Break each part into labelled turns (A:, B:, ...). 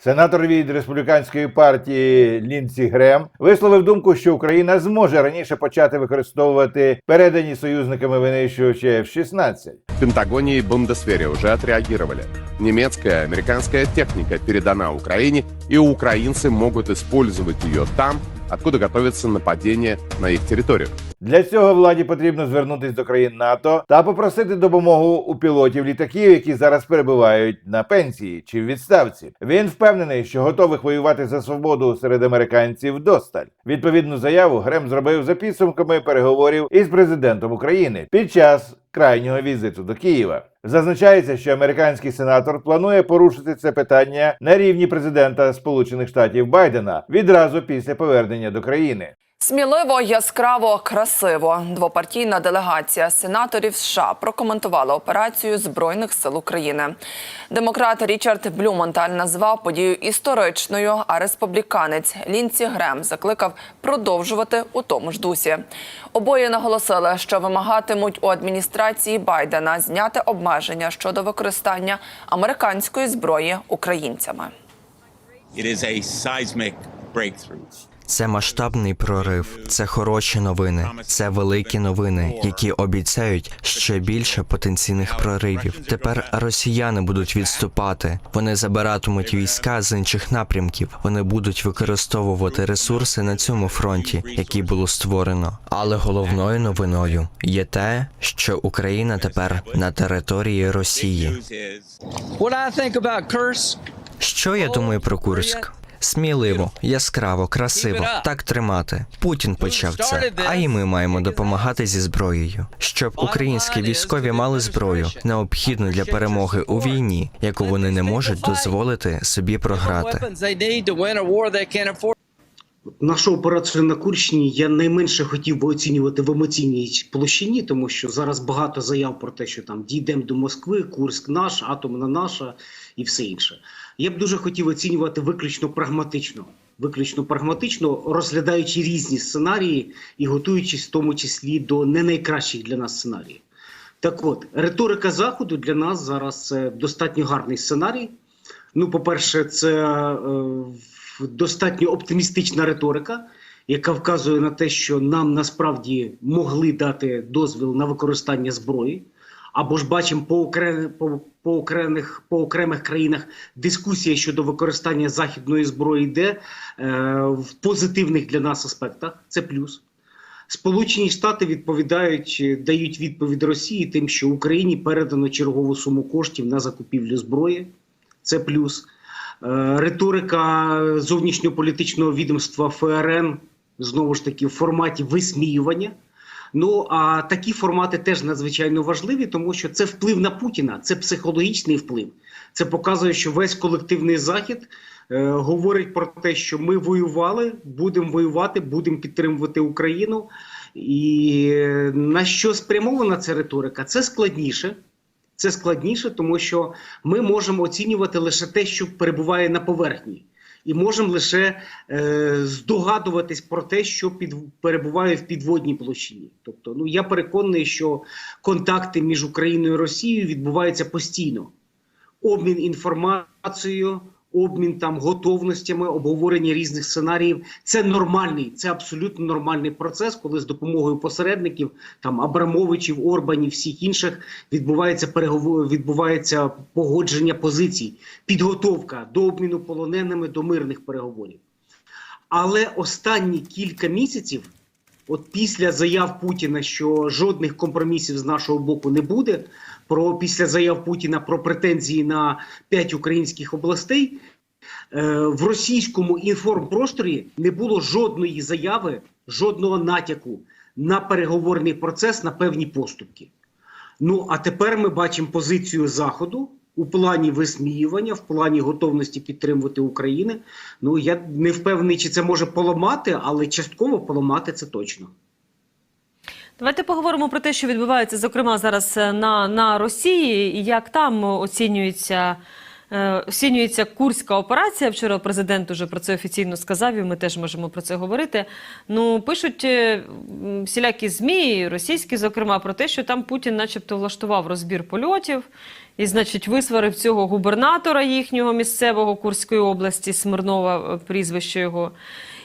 A: Сенатор від республіканської партії Лінсі Грем висловив думку, що Україна зможе раніше почати використовувати передані союзниками винищувачі F-16.
B: В Пентагоне и Бундесвере уже отреагировали. Немецкая, американская техника передана Украине, и украинцы могут использовать ее там, откуда готовится нападение на их территорию.
A: Для цього владі потрібно звернутися до країн НАТО та попросити допомогу у пілотів літаків, які зараз перебувають на пенсії чи в відставці. Він впевнений, що готових воювати за свободу серед американців досталь. Відповідну заяву Грем зробив за підсумками переговорів із президентом України під час крайнього візиту до Києва. Зазначається, що американський сенатор планує порушити це питання на рівні президента Сполучених Штатів Байдена відразу після повернення до країни.
C: Сміливо, яскраво, красиво. Двопартійна делегація сенаторів США прокоментувала операцію збройних сил України. Демократ Річард Блюменталь назвав подію історичною, а республіканець Лінці Грем закликав продовжувати у тому ж дусі. Обоє наголосили, що вимагатимуть у адміністрації Байдена зняти обмеження щодо використання американської зброї українцями.
D: It is a seismic breakthrough.
E: Це масштабний прорив, це хороші новини, це великі новини, які обіцяють ще більше потенційних проривів. Тепер росіяни будуть відступати. Вони забиратимуть війська з інших напрямків. Вони будуть використовувати ресурси на цьому фронті, який було створено. Але головною новиною є те, що Україна тепер на території Росії. Що я думаю про Курськ? Сміливо, яскраво, красиво. Так тримати. Путін почав це, а і ми маємо допомагати зі зброєю, щоб українські військові мали зброю, необхідну для перемоги у війні, яку вони не можуть дозволити собі програти.
F: Нашу операцію на Курщині я найменше хотів би оцінювати в емоційній площині, тому що зараз багато заяв про те, що там дійдемо до Москви, Курськ наш, атомна наша і все інше. Я б дуже хотів оцінювати виключно прагматично, виключно прагматично, розглядаючи різні сценарії і готуючись в тому числі до не найкращих для нас сценаріїв. Так от, риторика Заходу для нас зараз це достатньо гарний сценарій. Ну, по-перше, це е, достатньо оптимістична риторика, яка вказує на те, що нам насправді могли дати дозвіл на використання зброї. Або ж бачимо по, окре... по, по, окремих, по окремих країнах дискусія щодо використання західної зброї йде е, в позитивних для нас аспектах. Це плюс. Сполучені Штати відповідають, е, дають відповідь Росії тим, що Україні передано чергову суму коштів на закупівлю зброї. Це плюс. Е, Риторика зовнішньополітичного відомства ФРН знову ж таки в форматі висміювання. Ну а такі формати теж надзвичайно важливі, тому що це вплив на Путіна, це психологічний вплив. Це показує, що весь колективний захід е, говорить про те, що ми воювали, будемо воювати, будемо підтримувати Україну. І на що спрямована ця риторика? Це складніше. Це складніше, тому що ми можемо оцінювати лише те, що перебуває на поверхні, і можемо лише е, здогадуватись про те, що під, перебуває в підводній площині. Тобто, ну я переконаний, що контакти між Україною і Росією відбуваються постійно. Обмін інформацією, обмін там готовностями, обговорення різних сценаріїв. Це нормальний, це абсолютно нормальний процес, коли з допомогою посередників, там Абрамовичів, Орбанів, всіх інших відбувається переговор, відбувається погодження позицій, підготовка до обміну полоненими до мирних переговорів. Але останні кілька місяців, от після заяв Путіна, що жодних компромісів з нашого боку не буде, про після заяв Путіна про претензії на п'ять українських областей, е, в російському інформпросторі не було жодної заяви, жодного натяку на переговорний процес на певні поступки. Ну а тепер ми бачимо позицію Заходу у плані висміювання, в плані готовності підтримувати Україну. Ну я не впевнений, чи це може поламати, але частково поламати це точно.
G: Давайте поговоримо про те, що відбувається, зокрема, зараз е, на, на Росії, і як там оцінюється оцінюється курська операція. Вчора президент уже про це офіційно сказав, і ми теж можемо про це говорити. Ну, пишуть е, всілякі ЗМІ, російські, зокрема, про те, що там Путін начебто влаштував розбір польотів і, значить, висварив цього губернатора їхнього місцевого Курської області, Смирнова, е, прізвище його.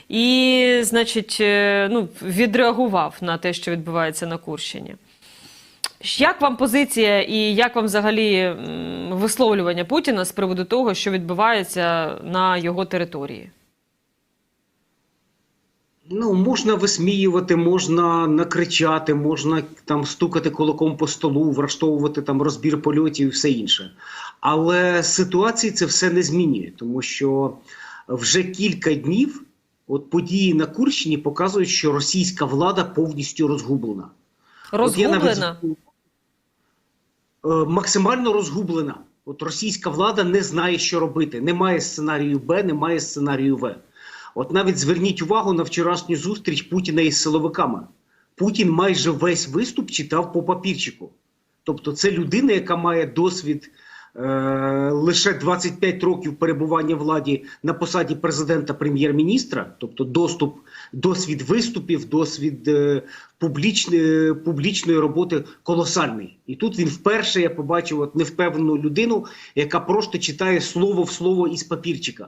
G: І, значить, е, ну, відреагував на те, що відбувається на Курщині. Як вам позиція і як вам взагалі висловлювання Путіна з приводу того, що відбувається на його території?
F: Ну, можна висміювати, можна накричати, можна там стукати кулаком по столу, влаштовувати там розбір польотів і все інше. Але ситуації це все не змінює, тому що вже кілька днів от події на Курщині показують, що російська влада повністю розгублена. От я навіть
G: Розгублена?
F: Максимально розгублена. От російська влада не знає, що робити. Немає сценарію Б, немає сценарію В. От навіть зверніть увагу на вчорашню зустріч Путіна із силовиками. Путін майже весь виступ читав по папірчику. Тобто, це людина, яка має досвід е, лише 25 років перебування владі на посаді президента прем'єр-міністра, тобто доступ, досвід виступів, досвід е, публічної, публічної роботи колосальний. І тут він вперше я побачив от невпевнену людину, яка просто читає слово в слово із папірчика.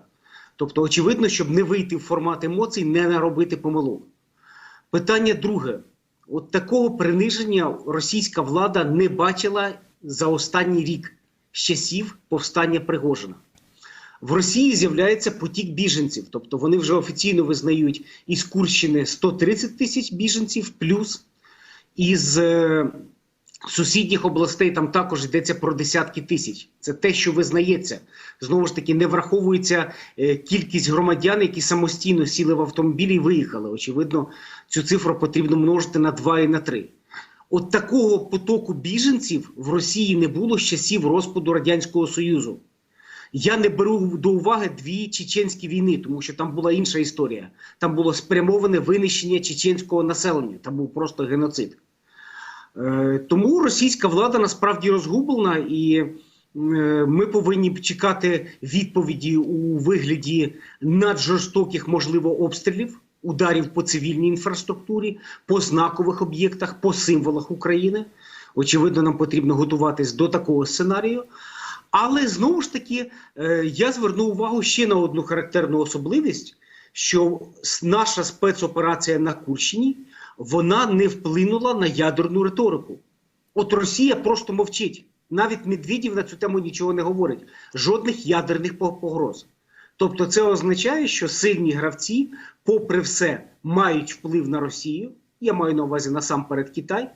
F: Тобто, очевидно, щоб не вийти в формат емоцій, не наробити помилок. Питання друге: от такого приниження російська влада не бачила за останній рік з часів повстання Пригожина. В Росії з'являється потік біженців, тобто вони вже офіційно визнають із Курщини 130 тисяч біженців, плюс із е, сусідніх областей там також йдеться про десятки тисяч. Це те, що визнається. Знову ж таки, не враховується е, кількість громадян, які самостійно сіли в автомобілі і виїхали. Очевидно, цю цифру потрібно множити на 2 і на 3. От такого потоку біженців в Росії не було з часів розпаду Радянського Союзу. Я не беру до уваги дві чеченські війни, тому що там була інша історія. Там було спрямоване винищення чеченського населення, там був просто геноцид. Е, тому російська влада насправді розгублена, і е, ми повинні чекати відповіді у вигляді наджорстоких, можливо, обстрілів, ударів по цивільній інфраструктурі, по знакових об'єктах, по символах України. Очевидно, нам потрібно готуватись до такого сценарію. Але знову ж таки, е, я зверну увагу ще на одну характерну особливість, що наша спецоперація на Курщині вона не вплинула на ядерну риторику. От Росія просто мовчить. Навіть Медведєв на цю тему нічого не говорить. Жодних ядерних погроз. Тобто, це означає, що сильні гравці, попри все, мають вплив на Росію. Я маю на увазі насамперед Китай.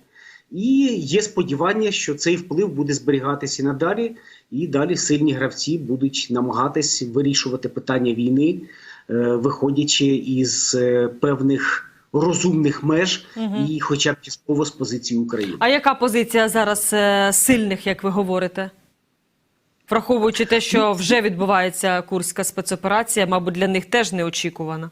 F: І є сподівання, що цей вплив буде зберігатися і надалі, і далі сильні гравці будуть намагатись вирішувати питання війни, е, виходячи із е, певних розумних меж і, хоча б частково з позиції України.
G: А яка позиція зараз е, сильних, як ви говорите? Враховуючи те, що вже відбувається курська спецоперація, мабуть, для них теж неочікувана.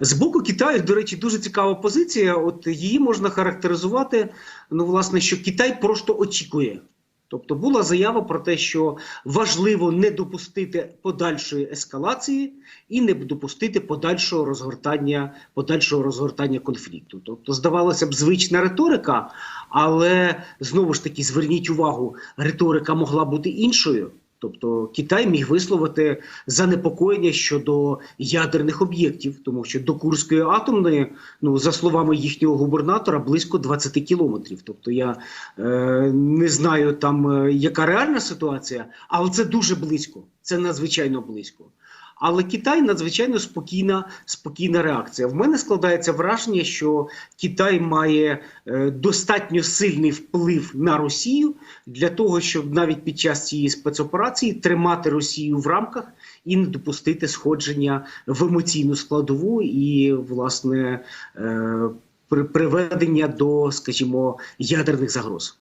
F: З боку Китаю, до речі, дуже цікава позиція. От її можна характеризувати. Ну, власне, що Китай просто очікує. Тобто була заява про те, що важливо не допустити подальшої ескалації і не допустити подальшого розгортання, подальшого розгортання конфлікту. Тобто, здавалося б, звична риторика, але знову ж таки зверніть увагу, риторика могла бути іншою. Тобто Китай міг висловити занепокоєння щодо ядерних об'єктів, тому що до Курської атомної, ну за словами їхнього губернатора, близько 20 кілометрів. Тобто я е, не знаю там, е, яка реальна ситуація, але це дуже близько. Це надзвичайно близько. Але Китай надзвичайно спокійна, спокійна реакція. В мене складається враження, що Китай має е, достатньо сильний вплив на Росію для того, щоб навіть під час цієї спецоперації тримати Росію в рамках і не допустити сходження в емоційну складову і, власне, е, при- приведення до, скажімо, ядерних загроз.